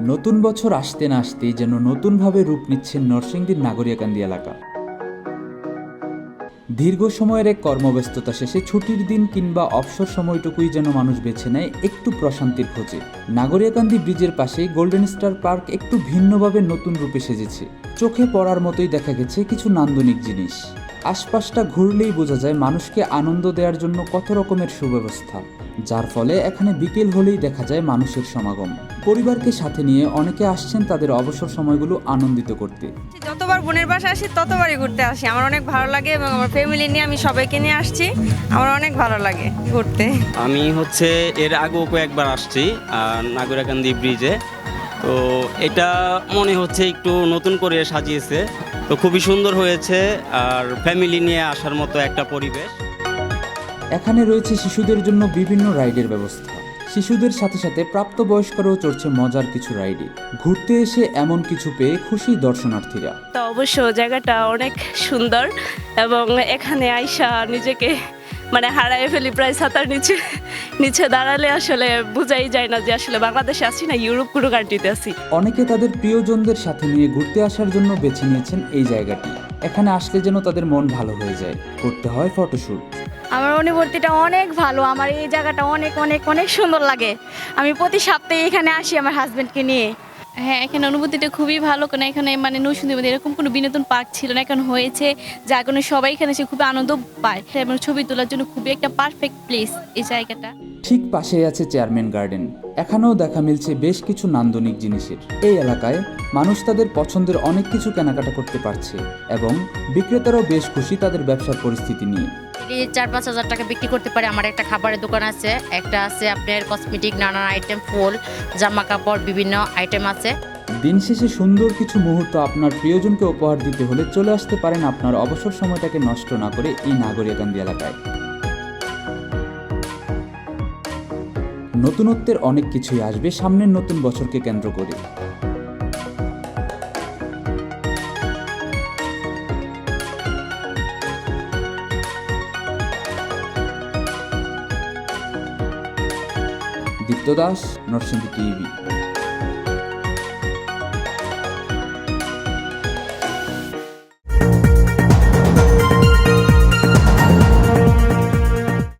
নতুন বছর আসতে না আসতেই যেন নতুনভাবে রূপ নিচ্ছেন নরসিংদীর নাগরিয়াকান্দি এলাকা। দীর্ঘ সময়ের এক কর্মব্যস্ততা শেষে ছুটির দিন কিংবা অবসর সময়টুকুই যেন মানুষ বেছে নেয় একটু প্রশান্তির খোঁজে। নাগরিয়াকান্দি ব্রিজের পাশে গোল্ডেন স্টার পার্ক একটু ভিন্নভাবে নতুন রূপে সেজেছে। চোখে পড়ার মতোই দেখা গেছে কিছু নান্দনিক জিনিস। আশপাশটা ঘুরলেই বোঝা যায় মানুষকে আনন্দ দেওয়ার জন্য কত রকমের সুব্যবস্থা। যার ফলে এখানে বিকেল হলেই দেখা যায় মানুষের সমাগম। পরিবারকে সাথে নিয়ে অনেকে আসছেন তাদের অবসর সময়গুলো আনন্দিত করতে। যতবার বোনের বাসা আসি ততবারই ঘুরতে আসি। আমার অনেক ভালো লাগে এবং আমার ফ্যামিলি নিয়ে আমি সবাইকে নিয়ে আসছি। আমার অনেক ভালো লাগে ঘুরতে। আমি হচ্ছে এর আগেও কয়েকবার আসছি নাগরাকান্দি ব্রিজে তো এটা মনে হচ্ছে একটু নতুন করে সাজিয়েছে। তো খুবই সুন্দর হয়েছে আর ফ্যামিলি নিয়ে আসার মতো একটা পরিবেশ। এখানে রয়েছে শিশুদের জন্য বিভিন্ন রাইডের ব্যবস্থা। শিশুদের সাথে সাথে প্রাপ্তবয়স্করাও চড়ছে মজার কিছু রাইডে। ঘুরতে এসে এমন কিছু পেয়ে খুশি দর্শনার্থীরা। তো অবশ্য জায়গাটা অনেক সুন্দর এবং এখানে আইসা নিজেকে মানে হারায় ফেলি প্রায় সাঁতার নিচে নিচে দাঁড়ালে আসলে বোঝাই যায় না যে আসলে বাংলাদেশে আছি না ইউরোপ কোনো কান্ট্রিতে আছি। অনেকে তাদের প্রিয়জনদের সাথে নিয়ে ঘুরতে আসার জন্য বেছে নিয়েছেন এই জায়গাটি। এখানে আসলে যেন তাদের মন ভালো হয়ে যায়। করতে হয় ফটোশ্যুট আমার অনুভূতিটা অনেক ভালো আমার এই জায়গাটা অনেক অনেক অনেক সুন্দর লাগে। আমি প্রতি সপ্তাহে এখানে আসি আমার হাজব্যান্ডকে নিয়ে। হ্যাঁ এখানে অনুভূতিটা খুবই ভালো কারণ এখানে মানে নৌসুন্দর মধ্যে এরকম কোনো বিনোদন পার্ক ছিল না এখন হয়েছে যার কারণে সবাই এখানে এসে খুবই আনন্দ পায়। এবং ছবি তোলার জন্য খুবই একটা পারফেক্ট প্লেস এই জায়গাটা। ঠিক পাশেই আছে চেয়ারম্যান গার্ডেন এখানেও দেখা মিলছে বেশ কিছু নান্দনিক জিনিসের। এই এলাকায় মানুষ তাদের পছন্দের অনেক কিছু কেনাকাটা করতে পারছে এবং বিক্রেতারাও বেশ খুশি তাদের ব্যবসার পরিস্থিতি নিয়ে। চার পাঁচ হাজার টাকা বিক্রি করতে পারে। আমার একটা খাবারের দোকান আছে। একটা আছে আপনার কসমেটিক নানান আইটেম ফুল, জামা কাপড়, বিভিন্ন আইটেম আছে। দিন শেষে সুন্দর কিছু মুহূর্ত আপনার প্রিয়জনকে উপহার দিতে হলে চলে আসতে পারেন আপনার অবসর সময়টাকে নষ্ট না করে এই নাগরিকান্দি এলাকায়। নতুনত্বের অনেক কিছুই আসবে সামনের নতুন বছরকে কেন্দ্র করে। diptodas North Sensitivity.